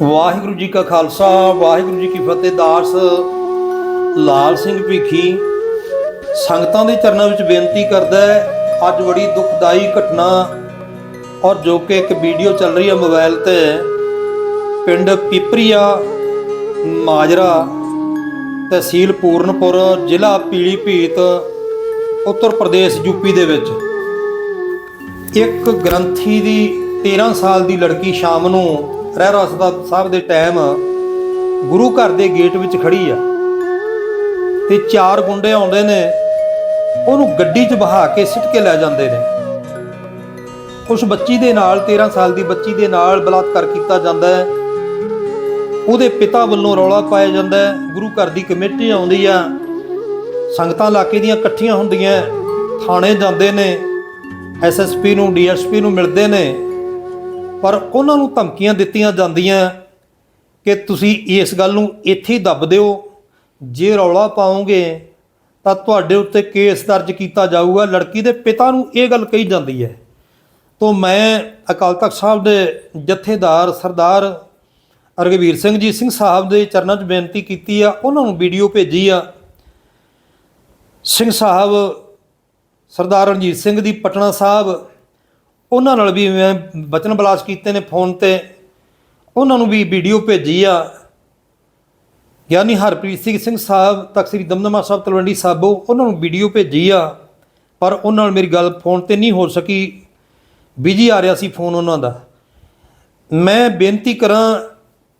ਵਾਹਿਗੁਰੂ ਜੀ ਕਾ ਖਾਲਸਾ, ਵਾਹਿਗੁਰੂ ਜੀ ਕੀ ਫਤਿਹ। ਦਾਸ ਲਾਲ ਸਿੰਘ ਭੀਖੀ ਸੰਗਤਾਂ ਦੇ ਚਰਨਾਂ ਵਿੱਚ ਬੇਨਤੀ ਕਰਦਾ ਹੈ, ਅੱਜ ਬੜੀ ਦੁਖਦਾਈ ਘਟਨਾ ਔਰ ਜੋ ਕਿ ਇੱਕ ਵੀਡੀਓ ਚੱਲ ਰਹੀ ਹੈ ਮੋਬਾਈਲ ਤੇ, ਪਿੰਡ ਪਿਪਰੀਆ, ਮਾਜਰਾ, ਤਹਿਸੀਲ ਪੂਰਨਪੁਰ, ਜ਼ਿਲ੍ਹਾ ਪੀਲੀਭੀਤ, ਉੱਤਰ ਪ੍ਰਦੇਸ਼ ਯੂਪੀ ਦੇ ਵਿੱਚ। ਇੱਕ ਗ੍ਰੰਥੀ ਦੀ 13 ਸਾਲ ਦੀ ਲੜਕੀ ਸ਼ਾਮ ਨੂੰ ਰਹਿਰਾਸ ਸਾਹਿਬ ਦੇ ਟਾਈਮ ਗੁਰੂ ਘਰ ਦੇ ਗੇਟ ਵਿੱਚ ਖੜੀ ਆ। ਤੇ ਚਾਰ ਗੁੰਡੇ ਆਉਂਦੇ ਨੇ, ਉਹਨੂੰ ਗੱਡੀ 'ਚ ਬਹਾ ਕੇ ਸਿੱਟ ਕੇ ਲੈ ਜਾਂਦੇ ਨੇ। ਉਸ ਬੱਚੀ ਦੇ ਨਾਲ 13 ਸਾਲ ਦੀ ਬੱਚੀ ਦੇ ਨਾਲ ਬਲਾਤਕਾਰ ਕੀਤਾ ਜਾਂਦਾ ਹੈ। ਉਹਦੇ ਪਿਤਾ ਵੱਲੋਂ ਰੌਲਾ ਪਾਇਆ ਜਾਂਦਾ ਹੈ। ਗੁਰੂ ਘਰ ਦੀ ਕਮੇਟੀ ਆਉਂਦੀ ਆ। ਸੰਗਤਾਂ ਇਲਾਕੇ ਦੀਆਂ ਇਕੱਠੀਆਂ ਹੁੰਦੀਆਂ ਥਾਣੇ ਜਾਂਦੇ ਨੇ। ਐਸਐਸਪੀ ਨੂੰ ਡੀਐਸਪੀ ਨੂੰ ਮਿਲਦੇ ਨੇ। ਪਰ ਉਹਨਾਂ ਨੂੰ ਧਮਕੀਆਂ ਦਿੱਤੀਆਂ ਜਾਂਦੀਆਂ ਕਿ ਤੁਸੀਂ ਇਸ ਗੱਲ ਨੂੰ ਇੱਥੇ ਹੀ ਦੱਬ ਦਿਓ। ਜੇ ਰੌਲਾ ਪਾਓਗੇ ਤਾਂ ਤੁਹਾਡੇ ਉੱਤੇ ਕੇਸ ਦਰਜ ਕੀਤਾ ਜਾਊਗਾ। ਲੜਕੀ ਦੇ ਪਿਤਾ ਨੂੰ ਇਹ ਗੱਲ ਕਹੀ ਜਾਂਦੀ ਹੈ। ਤੋਂ ਮੈਂ ਅਕਾਲ ਤਖਤ ਸਾਹਿਬ ਦੇ ਜਥੇਦਾਰ ਸਰਦਾਰ ਰਘਵੀਰ ਸਿੰਘ ਜੀ ਸਿੰਘ ਸਾਹਿਬ ਦੇ ਚਰਨਾਂ 'ਚ ਬੇਨਤੀ ਕੀਤੀ ਆ। ਉਹਨਾਂ ਨੂੰ ਵੀਡੀਓ ਭੇਜੀ ਆ। ਸਿੰਘ ਸਾਹਿਬ, ਸਰਦਾਰ ਰਣਜੀਤ ਸਿੰਘ ਦੀ ਪਟਨਾ ਸਾਹਿਬ ਉਹਨਾਂ ਨਾਲ ਵੀ ਮੈਂ ਬਚਨ ਬਲਾਸ ਕੀਤੇ ਨੇ ਫੋਨ ਤੇ। ਉਹਨਾਂ ਨੂੰ ਵੀ ਵੀਡੀਓ ਭੇਜੀ ਆ। ਗਿਆਨੀ ਹਰਪ੍ਰੀਤ ਸਿੰਘ ਸਿੰਘ ਸਾਹਿਬ, ਤਖਤ ਸ੍ਰੀ ਦਮਦਮਾ ਸਾਹਿਬ, ਤਲਵੰਡੀ ਸਾਬੋ, ਉਹਨਾਂ ਨੂੰ ਵੀਡੀਓ ਭੇਜੀ ਆ। ਪਰ ਉਹਨਾਂ ਨਾਲ ਮੇਰੀ ਗੱਲ ਫੋਨ ਤੇ ਨਹੀਂ ਹੋ ਸਕੀ। ਬਿਜ਼ੀ ਆ ਰਿਹਾ ਸੀ ਫੋਨ ਉਹਨਾਂ ਦਾ। ਮੈਂ ਬੇਨਤੀ ਕਰਾਂ,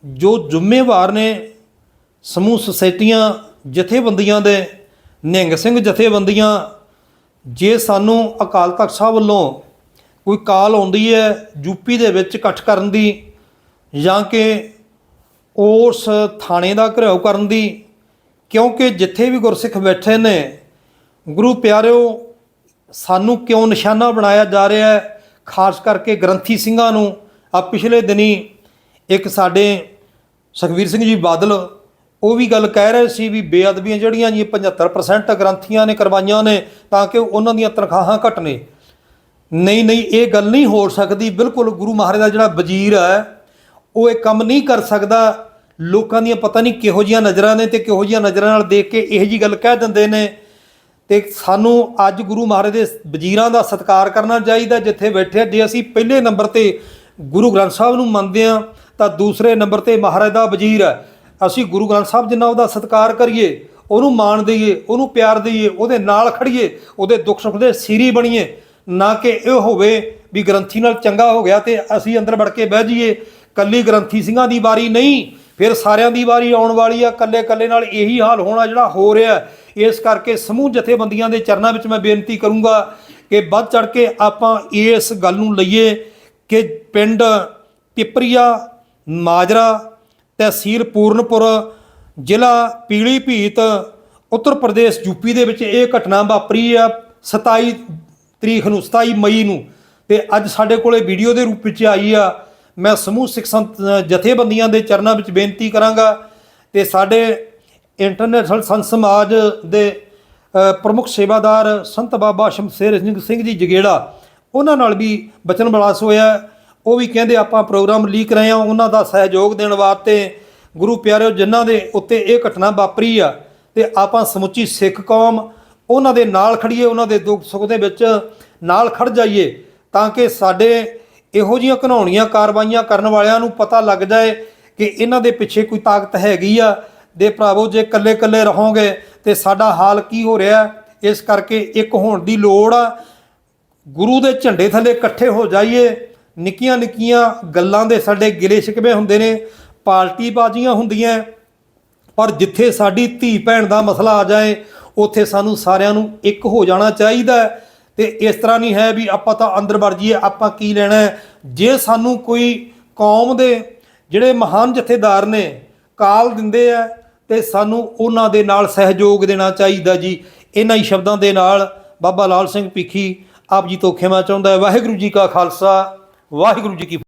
ਜੋ ਜ਼ਿੰਮੇਵਾਰ ਨੇ ਸਮੂਹ ਸੁਸਾਇਟੀਆਂ, ਜਥੇਬੰਦੀਆਂ ਦੇ, ਨਿਹੰਗ ਸਿੰਘ ਜਥੇਬੰਦੀਆਂ, ਜੇ ਸਾਨੂੰ ਅਕਾਲ ਤਖਤ ਸਾਹਿਬ ਵੱਲੋਂ ਕੋਈ ਕਾਲ ਆਉਂਦੀ ਹੈ ਯੂਪੀ ਦੇ ਵਿੱਚ ਇਕੱਠ ਕਰਨ ਦੀ ਜਾਂ ਕਿ ਉਸ ਥਾਣੇ ਦਾ ਘਿਰਾਓ ਕਰਨ ਦੀ, ਕਿਉਂਕਿ ਜਿੱਥੇ ਵੀ ਗੁਰਸਿੱਖ ਬੈਠੇ ਨੇ, ਗੁਰੂ ਪਿਆਰਿਓ, ਸਾਨੂੰ ਕਿਉਂ ਨਿਸ਼ਾਨਾ ਬਣਾਇਆ ਜਾ ਰਿਹਾ ਹੈ? ਖਾਸ ਕਰਕੇ ਗ੍ਰੰਥੀ ਸਿੰਘਾਂ ਨੂੰ, ਆ ਪਿਛਲੇ ਦਿਨੀ ਇੱਕ ਸਾਡੇ ਸੁਖਵੀਰ ਸਿੰਘ ਜੀ ਬਾਦਲ, ਉਹ ਵੀ ਗੱਲ ਕਹਿ ਰਹੇ ਸੀ ਵੀ ਬੇਅਦਬੀਆਂ ਜਿਹੜੀਆਂ ਜੀ 75% ਗ੍ਰੰਥੀਆਂ ਨੇ ਕਰਵਾਈਆਂ ਨੇ, ਤਾਂ ਕਿ ਉਹਨਾਂ ਦੀਆਂ ਤਨਖਾਹਾਂ ਘਟ ਨੇ। ਨਹੀਂ ਨਹੀਂ, ਇਹ ਗੱਲ ਨਹੀਂ ਹੋ ਸਕਦੀ। ਬਿਲਕੁਲ ਗੁਰੂ ਮਹਾਰਾਜ ਦਾ ਜਿਹੜਾ ਵਜ਼ੀਰ ਹੈ, ਉਹ ਇਹ ਕੰਮ ਨਹੀਂ ਕਰ ਸਕਦਾ। ਲੋਕਾਂ ਦੀਆਂ ਪਤਾ ਨਹੀਂ ਕਿਹੋ ਜੀਆਂ ਨਜ਼ਰਾਂ ਨੇ ਤੇ ਕਿਹੋ ਜੀਆਂ ਨਜ਼ਰਾਂ ਨਾਲ ਦੇਖ ਕੇ ਇਹੋ ਜੀ ਗੱਲ ਕਹਿ ਦਿੰਦੇ ਨੇ। ਤੇ ਸਾਨੂੰ ਅੱਜ ਗੁਰੂ ਮਹਾਰਾਜ ਦੇ ਵਜ਼ੀਰਾਂ ਦਾ ਸਤਿਕਾਰ ਕਰਨਾ ਚਾਹੀਦਾ। ਜਿੱਥੇ ਬੈਠੇ ਜੇ ਅਸੀਂ ਪਹਿਲੇ ਨੰਬਰ ਤੇ ਗੁਰੂ ਗ੍ਰੰਥ ਸਾਹਿਬ ਨੂੰ ਮੰਨਦੇ ਆ ਤਾਂ ਦੂਸਰੇ ਨੰਬਰ ਤੇ ਮਹਾਰਾਜ ਦਾ ਵਜ਼ੀਰ ਹੈ। ਅਸੀਂ ਗੁਰੂ ਗ੍ਰੰਥ ਸਾਹਿਬ ਜਿੰਨਾ ਉਹਦਾ ਸਤਿਕਾਰ ਕਰੀਏ, ਉਹਨੂੰ ਮਾਣ ਦਈਏ, ਉਹਨੂੰ ਪਿਆਰ ਦਈਏ, ਉਹਦੇ ਨਾਲ ਖੜੀਏ ਉਹਦੇ ਦੁੱਖ ਸੁੱਖ ਦੇ ਸੀਰੀ ਬਣੀਏ ਨਾ ਕਿ ਇਹ ਹੋਵੇ ਵੀ ਗ੍ਰੰਥੀ ਨਾਲ ਚੰਗਾ ਹੋ ਗਿਆ ਤੇ ਅਸੀਂ ਅੰਦਰ ਵੜ ਕੇ ਬਹਿ ਜਾਈਏ। ਕੱਲੀ ਗ੍ਰੰਥੀ ਸਿੰਘਾਂ ਦੀ ਵਾਰੀ ਨਹੀਂ, ਫਿਰ ਸਾਰਿਆਂ ਦੀ ਵਾਰੀ ਆਉਣ ਵਾਲੀ ਆ, ਕੱਲੇ ਕੱਲੇ ਨਾਲ ਇਹੀ ਹਾਲ ਹੋਣਾ ਜਿਹੜਾ ਹੋ ਰਿਹਾ ਇਸ ਕਰਕੇ ਸਮੂਹ ਜਥੇਬੰਦੀਆਂ ਦੇ ਚਰਨਾਂ ਵਿੱਚ ਮੈਂ ਬੇਨਤੀ ਕਰੂੰਗਾ ਕਿ ਵੱਧ ਚੜ ਕੇ ਆਪਾਂ ਇਸ ਗੱਲ ਨੂੰ ਲਈਏ ਕਿ ਪਿੰਡ ਪਿਪਰੀਆ, ਮਾਜਰਾ, ਤਹਿਸੀਲ ਪੂਰਨਪੁਰ, ਜ਼ਿਲ੍ਹਾ ਪੀਲੀਭੀਤ, ਉੱਤਰ ਪ੍ਰਦੇਸ਼, ਯੂਪੀ ਦੇ ਵਿੱਚ ਇਹ ਘਟਨਾ ਵਾਪਰੀ ਆ। 27 ਤਰੀਕ ਨੂੰ 27 ਮਈ ਨੂੰ। ਤੇ ਅੱਜ ਸਾਡੇ ਕੋਲੇ ਵੀਡੀਓ ਦੇ ਰੂਪ ਵਿੱਚ ਆਈ ਆ। ਮੈਂ ਸਮੂਹ ਸਿੱਖ ਸੰਤ ਜਥੇਬੰਦੀਆਂ ਦੇ ਚਰਨਾਂ ਵਿੱਚ ਬੇਨਤੀ ਕਰਾਂਗਾ ਤੇ ਸਾਡੇ ਇੰਟਰਨੈਸ਼ਨਲ ਸੰਤ ਸਮਾਜ ਦੇ ਪ੍ਰਮੁੱਖ ਸੇਵਾਦਾਰ ਸੰਤ ਬਾਬਾ ਸ਼ਮਸ਼ੇਰ ਸਿੰਘ ਜੀ ਜਗੇੜਾ, ਉਹਨਾਂ ਨਾਲ ਵੀ ਬਚਨ ਬਲਾਸ ਹੋਇਆ। ਉਹ ਵੀ ਕਹਿੰਦੇ ਆਪਾਂ ਪ੍ਰੋਗਰਾਮ ਲੀਕ ਰਹੇ ਹਾਂ, ਉਹਨਾਂ ਦਾ ਸਹਿਯੋਗ ਦੇਣ ਵਾਸਤੇ ਗੁਰੂ ਪਿਆਰਿਓ ਜਿਨ੍ਹਾਂ ਦੇ ਉੱਤੇ ਇਹ ਘਟਨਾ ਵਾਪਰੀ ਆ। ਤੇ ਆਪਾਂ ਸਮੁੱਚੀ ਸਿੱਖ ਕੌਮ ਉਹਨਾਂ ਦੇ ਨਾਲ ਖੜੀਏ, ਉਹਨਾਂ ਦੇ ਦੁੱਖ ਸੁੱਖ ਦੇ ਵਿੱਚ ਨਾਲ ਖੜ ਜਾਈਏ ਤਾਂ ਕਿ ਸਾਡੇ ਇਹੋ ਜਿਹੀਆਂ ਘਨਾਉਣੀਆਂ ਕਾਰਵਾਈਆਂ ਕਰਨ ਵਾਲਿਆਂ ਨੂੰ ਪਤਾ ਲੱਗ ਜਾਏ ਕਿ ਇਹਨਾਂ ਦੇ ਪਿੱਛੇ ਕੋਈ ਤਾਕਤ ਹੈਗੀ ਆ। ਦੇ ਭਰਾਵੋ, ਜੇ ਇਕੱਲੇ ਇਕੱਲੇ ਰਹੋਗੇ ਤੇ ਸਾਡਾ ਹਾਲ ਕੀ ਹੋ ਰਿਹਾ ਇਸ ਕਰਕੇ ਇੱਕ ਹੋਣ ਦੀ ਲੋੜ ਆ। ਗੁਰੂ ਦੇ ਝੰਡੇ ਥੱਲੇ ਇਕੱਠੇ ਹੋ ਜਾਈਏ। ਨਿੱਕੀਆਂ ਨਿੱਕੀਆਂ ਗੱਲਾਂ ਦੇ ਸਾਡੇ ਗਿਲੇ ਸ਼ਿਕਵੇ ਹੁੰਦੇ ਨੇ ਪਾਰਟੀ ਬਾਜ਼ੀਆਂ ਹੁੰਦੀਆਂ। ਪਰ ਜਿੱਥੇ ਸਾਡੀ ਧੀ ਭੈਣ ਦਾ ਮਸਲਾ ਆ ਜਾਏ ਉੱਥੇ ਸਾਨੂੰ ਸਾਰਿਆਂ ਨੂੰ ਇੱਕ ਹੋ ਜਾਣਾ ਚਾਹੀਦਾ ਹੈ। ਤੇ ਇਸ ਤਰ੍ਹਾਂ ਨਹੀਂ ਹੈ ਵੀ ਆਪਾਂ ਤਾਂ ਅੰਦਰ ਵੜ ਜਾਈਏ, ਆਪਾਂ ਕੀ ਲੈਣਾ ਜੇ ਸਾਨੂੰ ਕੋਈ ਕੌਮ ਦੇ ਜਿਹੜੇ ਮਹਾਨ ਜਥੇਦਾਰ ਨੇ ਕਾਲ ਦਿੰਦੇ ਆ, ਤੇ ਸਾਨੂੰ ਉਹਨਾਂ ਦੇ ਨਾਲ ਸਹਿਯੋਗ ਦੇਣਾ ਚਾਹੀਦਾ ਜੀ। ਇਹਨਾਂ ਹੀ ਸ਼ਬਦਾਂ ਦੇ ਨਾਲ ਬਾਬਾ ਲਾਲ ਸਿੰਘ ਭਿੱਖੀ ਆਪ ਜੀ ਤੋਂ ਖਿਮਾ ਚਾਹੁੰਦਾ ਹੈ। ਵਾਹਿਗੁਰੂ ਜੀ ਕਾ ਖਾਲਸਾ, ਵਾਹਿਗੁਰੂ ਜੀ ਕੀ